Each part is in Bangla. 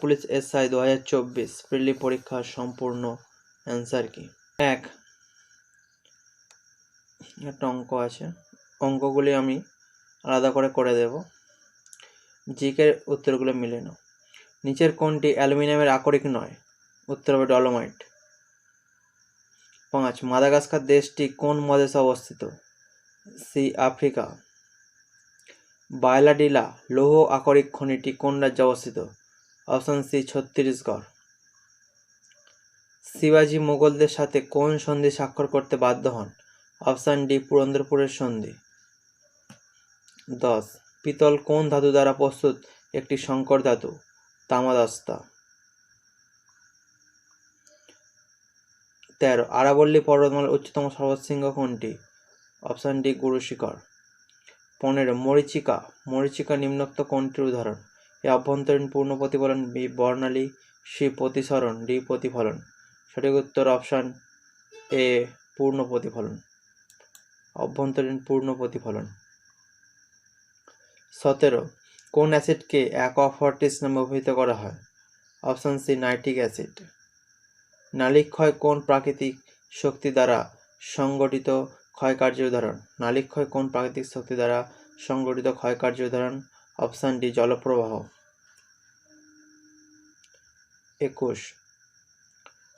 পুলিশ এসআই দু হাজার চব্বিশ প্রিলি পরীক্ষার সম্পূর্ণ অ্যান্সার কি? এক। একটা অঙ্ক আছে। অঙ্কগুলি আমি আলাদা করে করে দেব। জিকের উত্তরগুলো মিলে নাও। নিচের কোনটি অ্যালুমিনিয়ামের আকরিক নয়? উত্তর হবে ডলোমাইট। পাঁচ। মাদাগাস্কার দেশটি কোন মহাদেশে অবস্থিত? C Africa. বায়লাডিলা লৌহ আকরিক খনিটি কোন রাজ্যে অবস্থিত? Option C, Chhattisgarh. শিবাজি মোগলদের সাথে কোন সন্ধি স্বাক্ষর করতে বাধ্য হন? অপশন ডি, পুরন্দরপুরের সন্ধি। দশ, পিতল কোন ধাতু দ্বারা প্রস্তুত? একটি সংকর ধাতু, তামাদস্তা। তেরো, আরাবল্লী পর্বতমালার উচ্চতম সর্বশৃঙ্গ কোনটি? অপশন ডি গুরু শিখর পনেরো, মরিচিকা। মরিচিকা নিম্নোক্ত কোনটির উদাহরণ? এ অভ্যন্তরীণ পূর্ণ প্রতিফলন বি বর্ণালী সি প্রতিসরণ, ডি প্রতিফলন। সঠিক উত্তর অপশান এ, পূর্ণ প্রতিফলন। অভ্যন্তরীণ পূর্ণ প্রতিফলন। সতেরো, কোন অ্যাসিডকে অ্যাকোয়াফর্টিস নামে অভিহিত করা হয়? Option C, nitric acid. নালিক্ষয় কোন প্রাকৃতিক শক্তি দ্বারা সংগঠিত ক্ষয়কার্যের উদাহরণ? নালিক্ষয় কোন প্রাকৃতিক শক্তি দ্বারা সংগঠিত ক্ষয়কার্যের উদাহরণ? অপশান ডি জলপ্রবাহ। একুশ,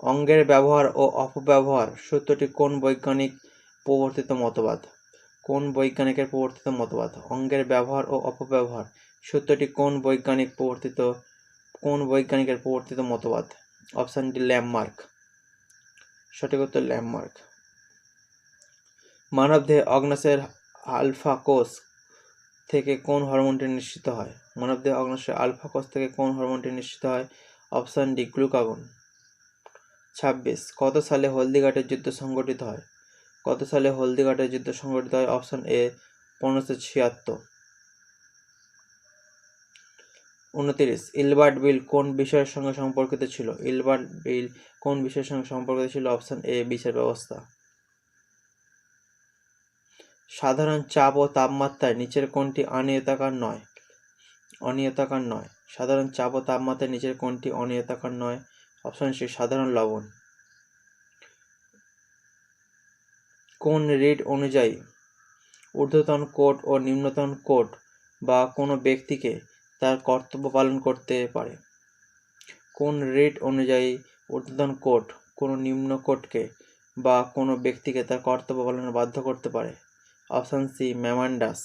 অঙ্গের ব্যবহার ও অপব্যবহার সূত্রটি কোন বৈজ্ঞানিক প্রবর্তিত মতবাদ? কোন বৈজ্ঞানিকের প্রবর্তিত মতবাদ? অঙ্গের ব্যবহার ও অপব্যবহার সূত্রটি কোন বৈজ্ঞানিক প্রবর্তিত, কোন বৈজ্ঞানিকের প্রবর্তিত মতবাদ? অপশান ডি ল্যাম্পমার্ক সঠিক উত্তর ল্যাম্পমার্ক মানবদেহে অগ্নাশয়ের আলফা কোষ থেকে কোন হরমোনটি নিশ্চিত হয়? মানবদেহে অগ্নাশয়ের আলফা কোষ থেকে কোন হরমোনটি নিশ্চিত হয়? Option D, glucagon. ছাব্বিশ, কত সালে হলদিঘাটের যুদ্ধ সংগঠিত হয়? কত সালে হলদিঘাটের যুদ্ধ সংগঠিত হয়? অপশান এ, পনেরোশো ছিয়াত্তর। উনতিরিশ, ইলবার্ট বিল কোন বিষয়ের সঙ্গে সম্পর্কিত ছিল? ইলবার্ট বিল কোন বিষয়ের সঙ্গে সম্পর্কিত ছিল? অপশান এ, বিচার ব্যবস্থা। সাধারণ চাপ ও তাপমাত্রায় নিচের কোনটি অনিয়তাকার নয়। অনিয়তাকার নয়। সাধারণ চাপ ও তাপমাত্রায় নিচের কোনটি অনিয়তাকার নয়। অপশন সি, সাধারণ লবণ। কোন রিড অনুযায়ী ঊর্ধ্বতন কোট ও নিম্নতন কোট বা কোনো ব্যক্তিকে তার কর্তব্য পালন করতে পারে? কোন রেট অনুযায়ী ঊর্ধ্বতন কোট কোনো নিম্ন কোটকে বা কোনো ব্যক্তিকে তার কর্তব্য পালনে বাধ্য করতে পারে? অপশান সি ম্যামান্ডাস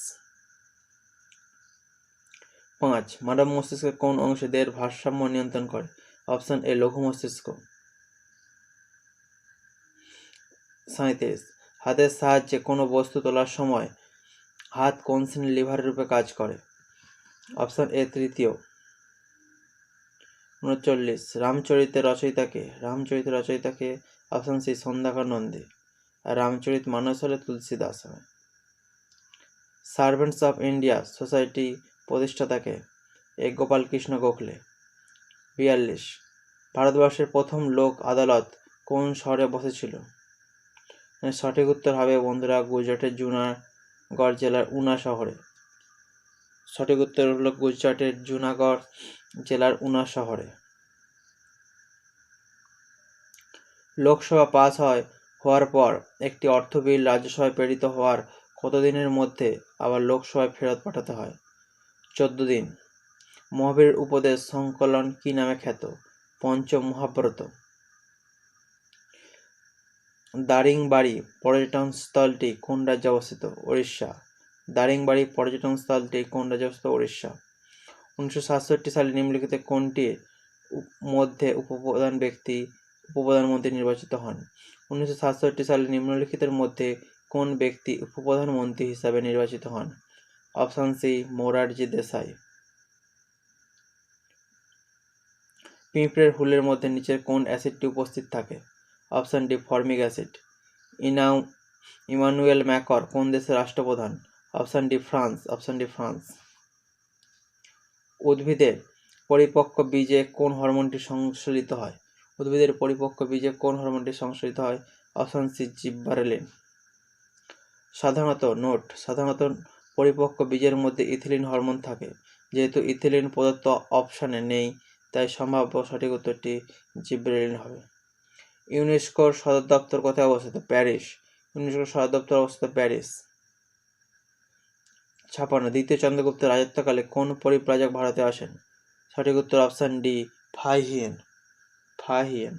পাঁচ মানব মস্তিষ্কের কোন অংশে দেহের ভারসাম্য নিয়ন্ত্রণ করে অপশান এ লঘু মস্তিষ্ক সাঁইত্রিশ হাতের সাহায্যে কোনো বস্তু তোলার সময় হাত কোন শ্রেণির লিভারের রূপে কাজ করে? অপশান এ, তৃতীয়। উনচল্লিশ, রামচরিতের রচয়িতাকে? রামচরিতের রচয়িতাকে অপশান সি সন্ধ্যাকর নন্দী আর রামচরিত মানস হলে তুলসী দাস হবে সার্ভেন্টস অফ ইন্ডিয়া সোসাইটি প্রতিষ্ঠাতাকে এ গোপাল কৃষ্ণ গোখলে। বিয়াল্লিশ। ভারতবর্ষের প্রথম লোক আদালত কোন শহরে বসেছিল? সঠিক উত্তর হবে বন্ধুরা গুজরাটের জুনাগড় জেলার উনা শহরে। সঠিক উত্তর হলো গুজরাটের জুনাগড় জেলার উনা শহরে। লোকসভা পাস হয় হওয়ার পর একটি অর্থ বিল রাজ্যসভায় প্রেরিত হওয়ার কতদিনের মধ্যে আবার লোকসভায় ফেরত পাঠাতে হয়? চোদ্দ দিন। মহাবীর উপদেশ সংকলন কি নামে খ্যাত? পঞ্চ মহাব্রত দারিংবাড়ি পর্যটন স্থলটি কোন রাজ্যে অবস্থিত? উড়িষ্যা দারিংবাড়ি পর্যটন স্থলটি কোন রাজ্যে অবস্থিত? উড়িষ্যা উনিশশো সাতষট্টি সালে নিম্নলিখিত কোনটির মধ্যে উপপ্রধান ব্যক্তি, উপপ্রধানমন্ত্রী নির্বাচিত হন? উনিশশো সাতষট্টি সালে নিম্নলিখিতের মধ্যে কোন ব্যক্তি উপপ্রধানমন্ত্রী হিসাবে নির্বাচিত হন? Option C, Morarji Desai. পিঁপড়ের হুলের মধ্যে নিচের কোন অ্যাসিডটি উপস্থিত থাকে? Option D, formic acid. ইনাউ, Emmanuel Macron কোন দেশের রাষ্ট্রপ্রধান? Option D, France. Option D, France. উদ্ভিদের পরিপক্ক বীজে কোন হরমোনটি সংশ্লেষিত হয়? উদ্ভিদের পরিপক্ক বীজে কোন হরমোনটি সংশ্লেষিত হয়? Option C, gibberellin. সাধারণত নোট, সাধারণত পরিপক্ক বীজের মধ্যে ইথিলিন হরমোন থাকে। যেহেতু ইথিলিন প্রদত্ত অপশানে নেই, তাই সম্ভাব্য সঠিক উত্তরটি জিব্রেলিন হবে। ইউনেস্কোর সদর দপ্তর কোথায় অবস্থিত? প্যারিস। ইউনেস্কোর সদর দপ্তর অবস্থিত প্যারিস। ছাপান্ন, দ্বিতীয় চন্দ্রগুপ্তের রাজত্বকালে কোন পরিব্রাজক ভারতে আসেন? সঠিক উত্তর অপশান ডি, ফাহিয়েন। ফাহিয়েন।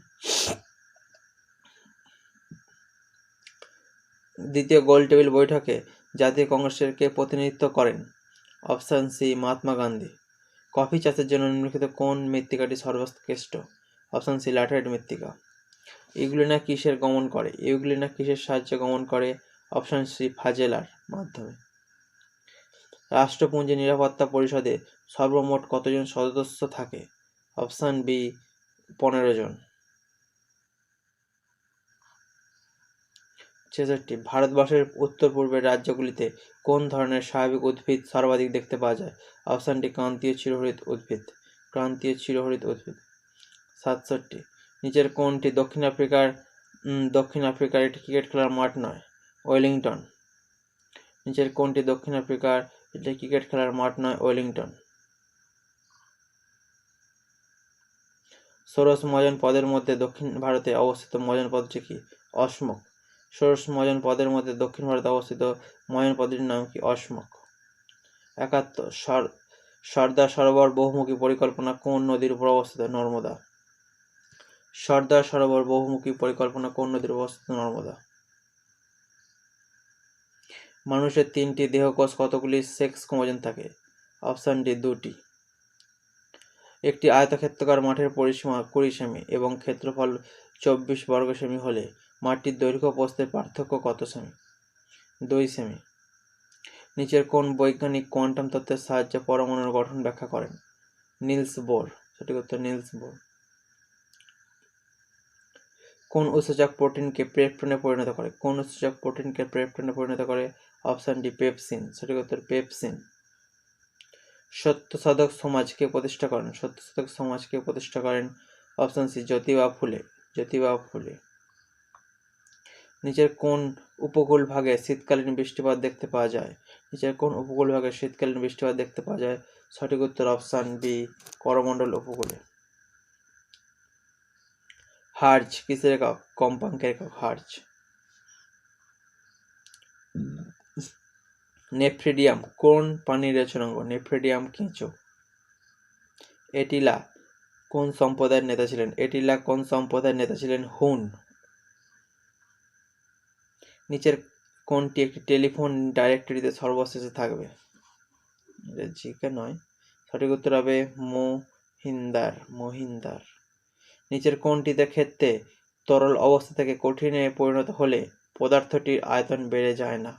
দ্বিতীয় গোল টেবিল বৈঠকে জাতীয় কংগ্রেসের কে প্রতিনিধিত্ব করেন option C Mahatma Gandhi. Coffee চাষের জন্য নিম্নলিখিত কোন মৃত্তিকাটি সর্বোৎকৃষ্ট অপশান সি ল্যাটেরাইট মৃত্তিকা। ইউগ্লিনা কিসের গমন করে? ইউগ্লিনা কিসের সাহায্যে গমন করে? অপশান সি ফাজেলার মাধ্যমে। রাষ্ট্রপুঞ্জি নিরাপত্তা পরিষদে সর্বমোট কতজন সদস্য থাকে? অপশান বি, পনেরো জন। ছেষট্টি, ভারতবর্ষের উত্তর পূর্বের রাজ্যগুলিতে কোন ধরনের স্বাভাবিক উদ্ভিদ সর্বাধিক দেখতে পাওয়া যায়? অপশানটি ক্রান্তীয় চিরহরিত উদ্ভিদ। ক্রান্তীয় চিরহরিত উদ্ভিদ। সাতষট্টি, নিচের কোনটি দক্ষিণ আফ্রিকার দক্ষিণ আফ্রিকার একটি ক্রিকেট খেলার মাঠ নয়? ওয়েলিংটন। নিচের কোনটি দক্ষিণ আফ্রিকার একটি ক্রিকেট খেলার মাঠ নয়? ওয়েলিংটন। ষোড়শ মজন পদের মধ্যে দক্ষিণ ভারতে অবস্থিত মজন পদটি কি? অসমক ষোড়শ মজন পদের মধ্যে দক্ষিণ ভারতে অবস্থিত মজন পদটির নাম কি? অসমক একাত্তর, সর- সর্দার সরোবর বহুমুখী পরিকল্পনা কোন নদীর উপর অবস্থিত? নর্মদা। সর্দার সরোবর বহুমুখী পরিকল্পনা কোন নদীর অবস্থিত? নর্মদা। মানুষের তিনটি দেহকোষ কতগুলি? সেক্স ক্রোমোজোম থাকে। অপশান ডি দুটি। একটি আয়তক্ষেত্রাকার মাঠের পরিসীমা কুড়ি সেমি এবং ক্ষেত্রফল চব্বিশ বর্গ সেমি হলে মাঠটির দৈর্ঘ্য প্রস্থের পার্থক্য কত সেমি? দুই সেমি। নিচের কোন বৈজ্ঞানিক কোয়ান্টাম তত্ত্বের সাহায্যে পরমাণুর গঠন ব্যাখ্যা করেন। Niels Bohr. সঠিক উত্তর নিলস বোর। কোন উৎসেচক প্রোটিনকে পেপটনে পরিণত করে। কোন উৎসেচক প্রোটিনকে পেপটনে পরিণত করে অপশান ডি পেপসিন। সঠিক উত্তর পেপসিন। সত্য সাধক সমাজকে প্রতিষ্ঠা করেন। সত্য সাধক সমাজকে প্রতিষ্ঠা করেন অপশান সি জ্যোতিবা ফুলে জ্যোতিবা ফুলে নিচের কোন উপকূল ভাগে শীতকালীন বৃষ্টিপাত দেখতে পাওয়া যায়? নিচের কোন উপকূল ভাগে শীতকালীন বৃষ্টিপাত দেখতে পাওয়া যায়? সঠিক উত্তর অপশান বি করমণ্ডল উপকূলে। হার্জ, কিসের একক? কম্পাঙ্কের একক হার্জ। নেফ্রিডিয়াম, কোন প্রাণীর রচনাঙ্গ? নেফ্রিডিয়াম কেঁচো। এটিলা কোন সম্প্রদায়ের নেতা ছিলেন? এটিলা কোন সম্প্রদায়ের নেতা ছিলেন? হুন। নিচের কোনটি একটি টেলিফোন ডাইরেক্টরিতে সর্বশেষে থাকবে? এটা জিকে নয়। সঠিক উত্তর হবে মহিন্দার মহিন্দার। নিচের কোনটিতে ক্ষেত্রে তরল অবস্থা থেকে কঠিনে পরিণত হলে পদার্থটির আয়তন বেড়ে যায় না?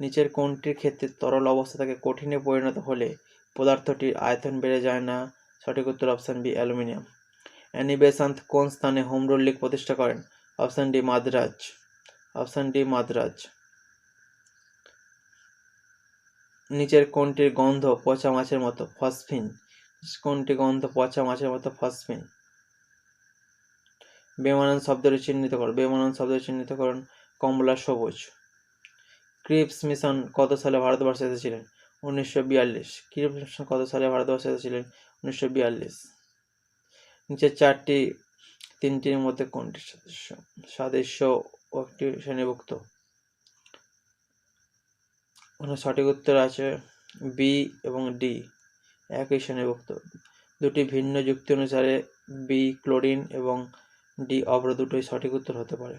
নিচের কোনটির ক্ষেত্রে তরল অবস্থা থেকে কঠিনে পরিণত হলে পদার্থটির আয়তন বেড়ে যায় না? সঠিক উত্তর option B, aluminium. Annie Besant কোন স্থানে হোম লীগ প্রতিষ্ঠা করেন? Option D, Madras. Option D Madras নিচের কোনটির গন্ধ পচা মাছের মতো? ফসফিন। কোনটি গন্ধ পচা মাছের মতো? ফসফিন। বেমানান শব্দটি চিহ্নিত করো। বেমানান শব্দটি চিহ্নিত করুন। কমলা সবুজ। ক্রিপস মিশন কত সালে ভারতবর্ষে এসেছিলেন? উনিশশো বিয়াল্লিশ। ক্রিপস মিশন কত সালে ভারতবর্ষে এসেছিলেন? উনিশশো বিয়াল্লিশ। নিচের চারটি, তিনটির মধ্যে কোনটি সদস্য সাদৃশ্য ও একটি শ্রেণীভুক্ত। সঠিক উত্তর আছে বি এবং ডি একই শ্রেণীভুক্ত। দুটি ভিন্ন যুক্তি অনুসারে বি ক্লোরিন এবং ডি অব্র দুটোই সঠিক উত্তর হতে পারে।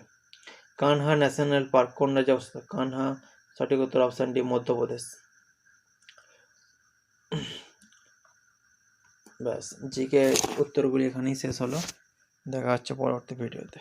কানহা ন্যাশনাল পার্ক কোন রাজ্যে অবস্থিত? কানহা, সঠিক উত্তর অপশান ডি, মধ্যপ্রদেশ। ব্যাস জিকে উত্তরগুলি এখানেই শেষ হলো। দেখা হচ্ছে পরবর্তী ভিডিওতে।